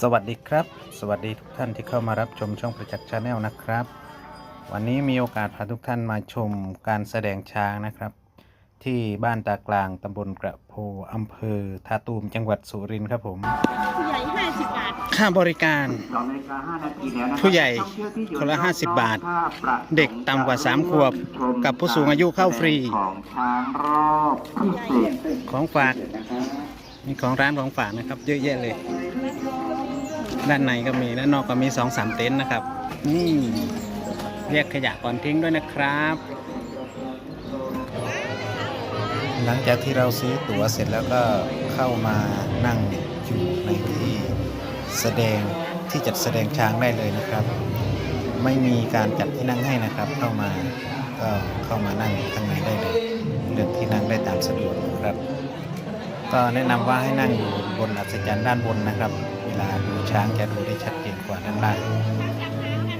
สวัสดีครับ สวัสดีทุกท่านที่เข้ามารับชมช่องประจักษ์ชาแนลนะครับ วันนี้มีโอกาสพาทุกท่านมาชมการแสดงช้างนะครับ ที่บ้านตากลางตำบลกระโพอำเภอทาตูมจังหวัดสุรินทร์ครับผม ผู้ใหญ่ห้าสิบบาท ค่าบริการ สองนาฬิกาห้านาทีแล้วนะครับผู้ใหญ่ท่องเที่ยวที่อยู่คนละรอบ50บาทท่ประสงค์เด็กต่ำกว่าสามขวบกับผู้สูงอายุเข้าฟรี ของช้างรอบพิเศษของฝาก มีของร้านของฝากนะครับ เยอะแยะเลย ด้านในก็มีด้านนอกก็มีสองสามเต็นท์นะครับ นี่เรียกขยะก่อนทิ้งด้วยนะครับ หลังจากที่เราซื้อตั๋วเสร็จแล้วก็เข้ามานั่งอยู่ในที่แสดงที่จัดแสดงช้างได้เลยนะครับ ไม่มีการจัดที่นั่งให้นะครับ เข้ามาก็เข้ามานั่งข้างในได้เลยเลือกที่นั่งได้ตามสะดวกนะครับ ก็แนะนำว่าให้นั่งอยู่บนอัศจรรย์ด้านบนนะครับ เวลาดูช้างจะดูได้ชัดเจนกว่าด้านล่าง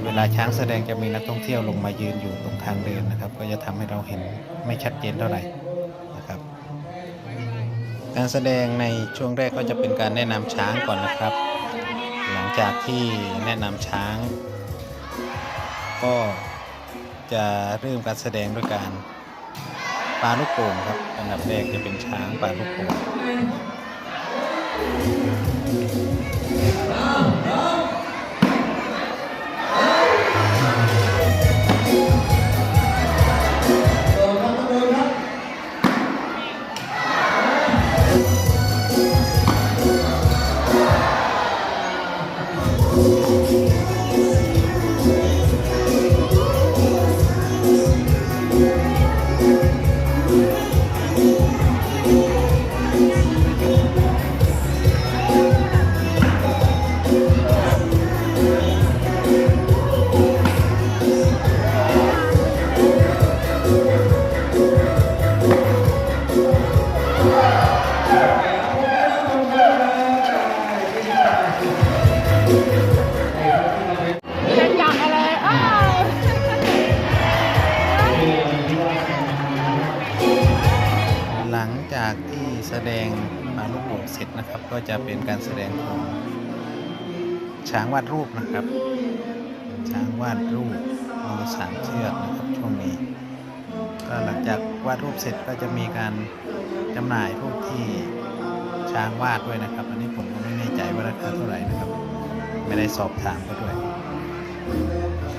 เวลาช้างแสดงจะมีนักท่องเที่ยวลงมายืนอยู่ตรงทางเดินนะครับ ก็จะทำให้เราเห็นไม่ชัดเจนเท่าไหร่นะครับ การแสดงในช่วงแรกก็จะเป็นการแนะนำช้างก่อนนะครับ หลังจากที่แนะนำช้าง ก็จะเริ่มการแสดงด้วยการปลาลูกโป่งครับอันดับแรกจะเป็นช้างปลาลูกโป่ง แสดงปาลูกโป่งเสร็จนะครับ ก็จะเป็นการแสดงของช้างวาดรูปนะครับ ช้างวาดรูปมีสามเชือกนะครับช่วงนี้ก็หลังจากวาดรูปเสร็จก็จะมีการจำหน่ายรูปที่ช้างวาดด้วยนะครับ อันนี้ผมก็ไม่แน่ใจว่าราคาเท่าไหร่นะครับ ไม่ได้สอบถามเขาด้วย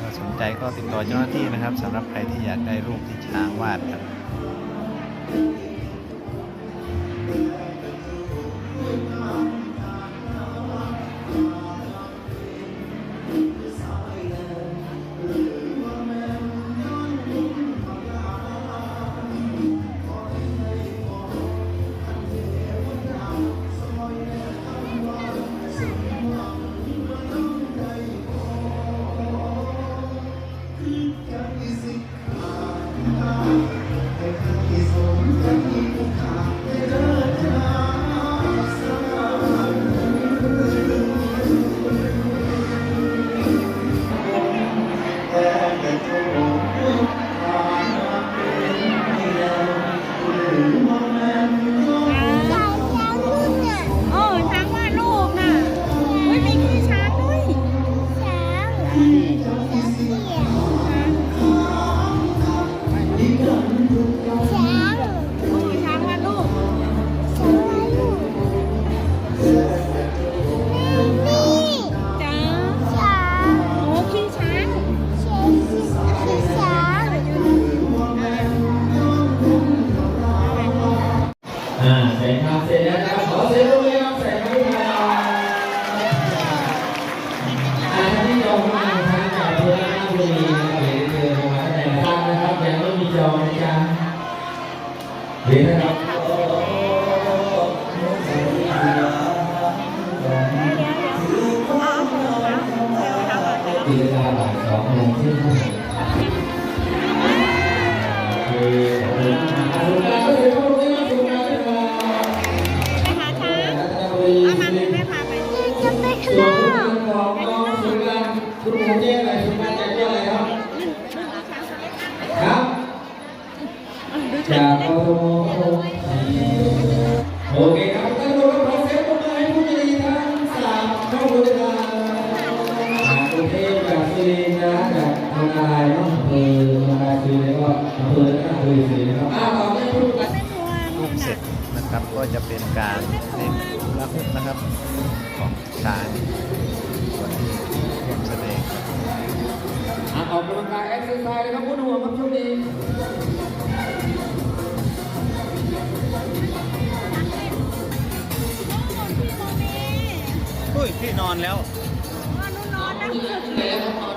ถ้าสนใจก็ติดต่อเจ้าหน้าที่นะครับสำหรับใครที่อยากได้รูปที่ช้างวาดครับ ของช้างส่วนที่ร่วมแสดงอะออกกำลังกายเอ็กซ์ไซส์เลยครับคุณห่วครับช่วงนี้อุ้ยพี่นอนแล้วนอนนั่งนี่เตะครับ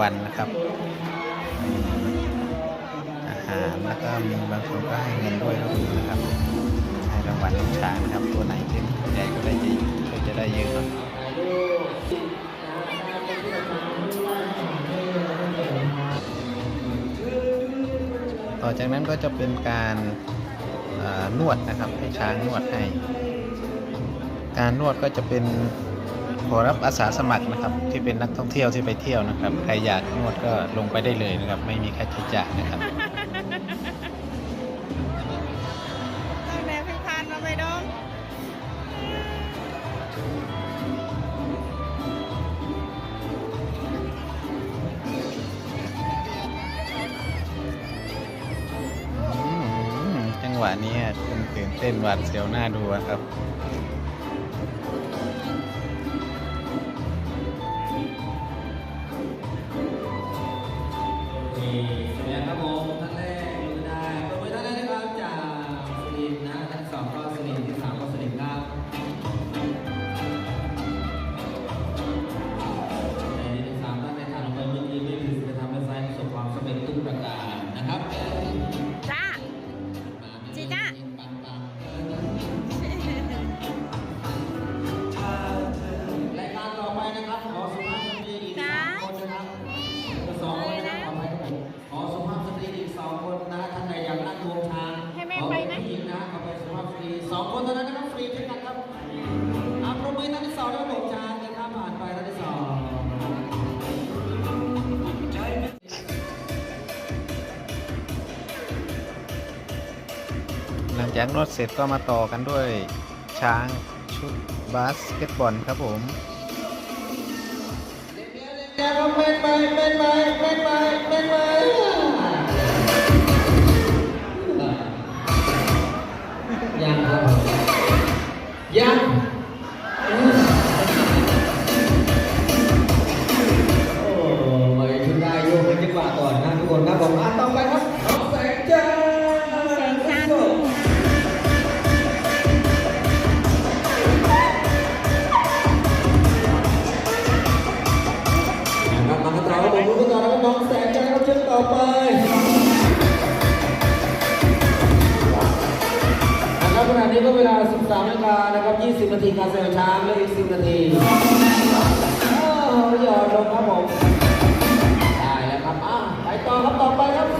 วัลนะครับ อาหารแล้วก็มีบางคนก็ให้เงินด้วยก็มีนะครับให้รางวัลลูกช้างนะครับตัวไหนเต้นใหญ่ก็ได้จะก็จะได้เยอะเนาะต่อจากนั้นก็จะเป็นการนวดนะครับให้ช้างนวดให้ การนวดก็จะเป็น ขอรับอาสาสมัครนะครับ ที่เป็นนักท่องเที่ยวที่ไปเที่ยวนะครับ ใครอยากนวดก็ลงไปได้เลยนะครับ ไม่มีค่าใช้จ่ายนะครับตั้งแต่พี่พานมาไปดองอืมจังหวะนี้คุณตื่นเต้นหวาดเสียวหน้าดูอะครับ จากนวดเสร็จก็มาต่อกันด้วยช้างชุดบาสเกตบอลครับผมแกก็เล่นไปเล่นไปเล่นไปเล่นไป ครับ 20 นาทีการเสดงช้างเลืออีก 10 นาทีโอ้หยอดลงครับผม ได้แล้วครับอะไปต่อครับต่อไปครับ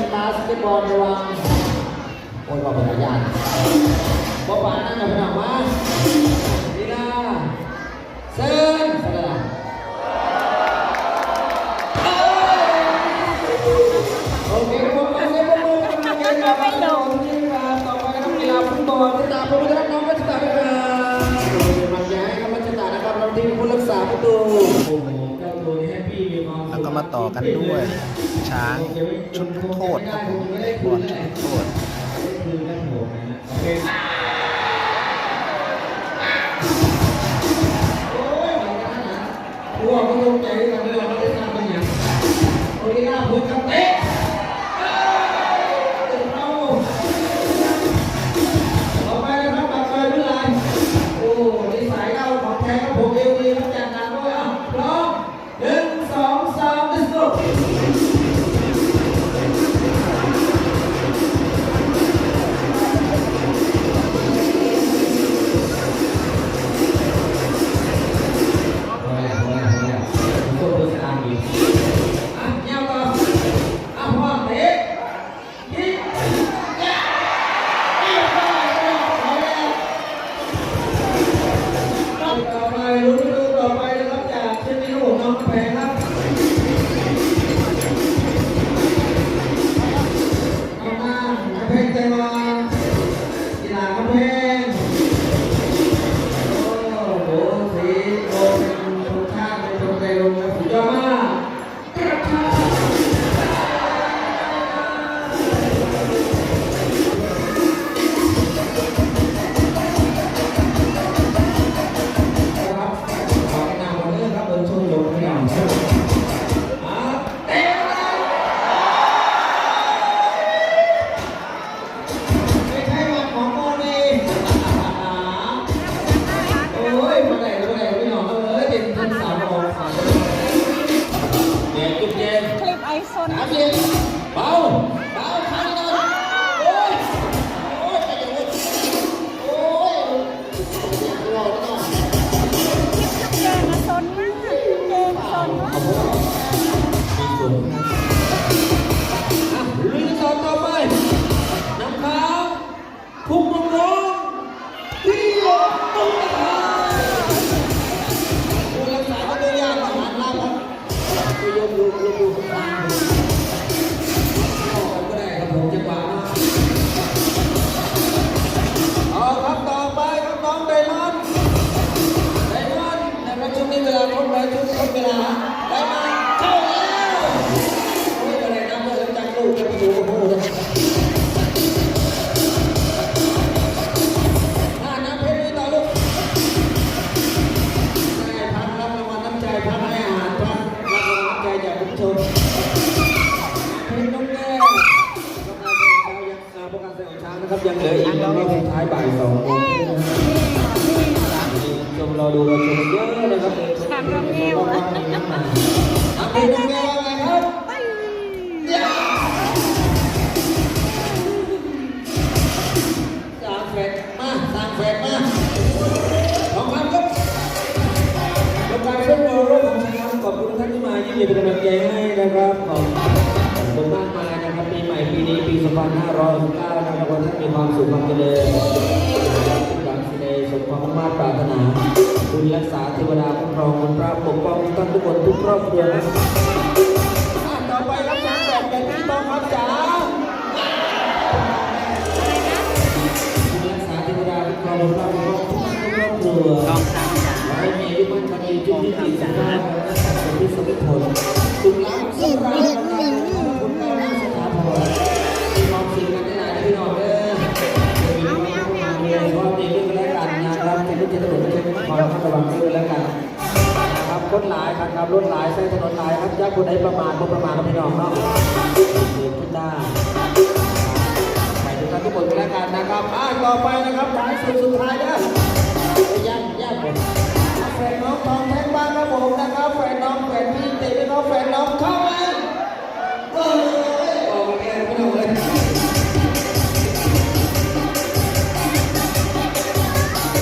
นบาสเกตบอลระวังโอ้ยบอลเป็นยากบอลปานนั่งกับหนังมาดีนะเซนสระลโอเคผมมาเซนบอลมาเกมกับน้องนี่ครับต่อไปบนักกีฬาฟุตบอลที่ตามผมไปด้านน้อง มาต่อกันด้วย ช้างชุดโทษครับผมไอบอลชุดโทษ 얘들아. ที่เป็นกำลังใจให้นะครับขอบคุณมากมายนะครับปีใหม่ปีนี้ปี 2569นะครับวันท่านมีความสุขความเจริญการแสดงสมความมุ่งมั่นปรารถนาคุณรักษาเทวดาคุ้มครองคุณพระปกป้องทุกท่านทุกคนทุกครอบครัวนะต่อไปรับช้างแบบแบบที่ต้องครับจ๋าคุณรักษาเทวดาคุ้มครองคุณพระปกป้องทุกทุกครอบครัว นะครับรถหลายครับรถหลายใช้ถนนหลายครับอย่าคนใดประมาทบ่ประมาทกับพี่น้องเนาะเดือดขึ้นได้ไปทุกท่านทุกคนแล้วกันนะครับอ่าต่อไปนะครับท้ายสุดสุดท้ายเด้อย่านย่านแฟนน้องทองแท่งบ้านครับผมนะครับแฟนน้องแฟนพี่เตะด้วยน้องแฟนน้องเข้ามาเออ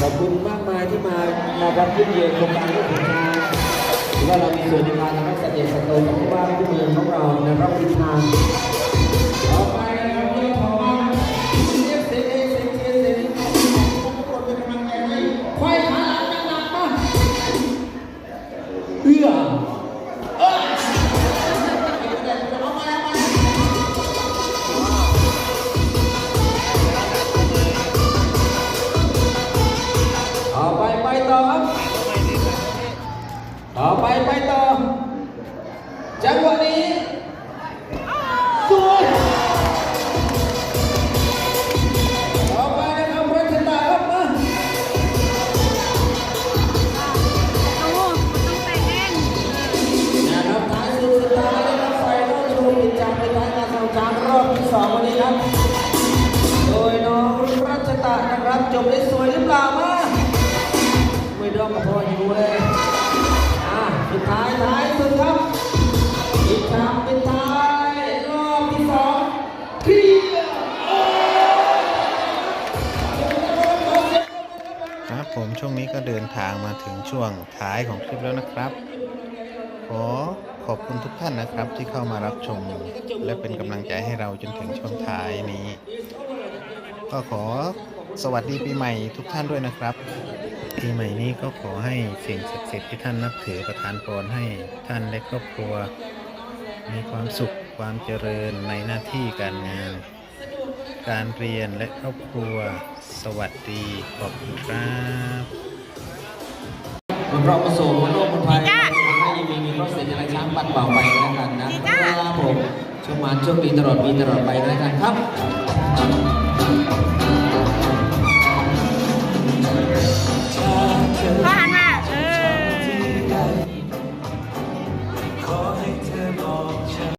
ขอบคุณมากมายที่มานะครับที่เยือนโครงการ ว่าเรามีส่วนในการทำให้เสด็จสโตกับผู้บ้านผู้เมืองของเรานะรับวิชาต่ รับจบได้สวยหรือเปล่ามาไม่ต้องกับพ่ออยู่เลย อะสุดท้ายท้ายสุดครับอีกครั้งเป็นท้ายรอบที่สองเคลียร์โอ้ยครับผมช่วงนี้ก็เดินทางมาถึงช่วงท้ายของคลิปแล้วนะครับ ขอขอบคุณทุกท่านนะครับที่เข้ามารับชม และเป็นกำลังใจให้เราจนถึงช่วงท้ายนี้ ก็ขอ สวัสดีปีใหม่ทุกท่านด้วยนะครับ ปีใหม่นี้ก็ขอให้สิ่งศักดิ์สิทธิ์ที่ท่านนับถือประทานพรให้ท่านและครอบครัว มีความสุขความเจริญในหน้าที่การงาน การเรียนและครอบครัว สวัสดีขอบคุณครับคุณพระประสงค์คุณโลกคุณภัยให้ยังมีมีครอบเสียงอะไรช้างปัดเป่าไปแล้วกันนะครับผมช่วงมันช่วงปีตลอดปีตลอดไปแล้วกันครับ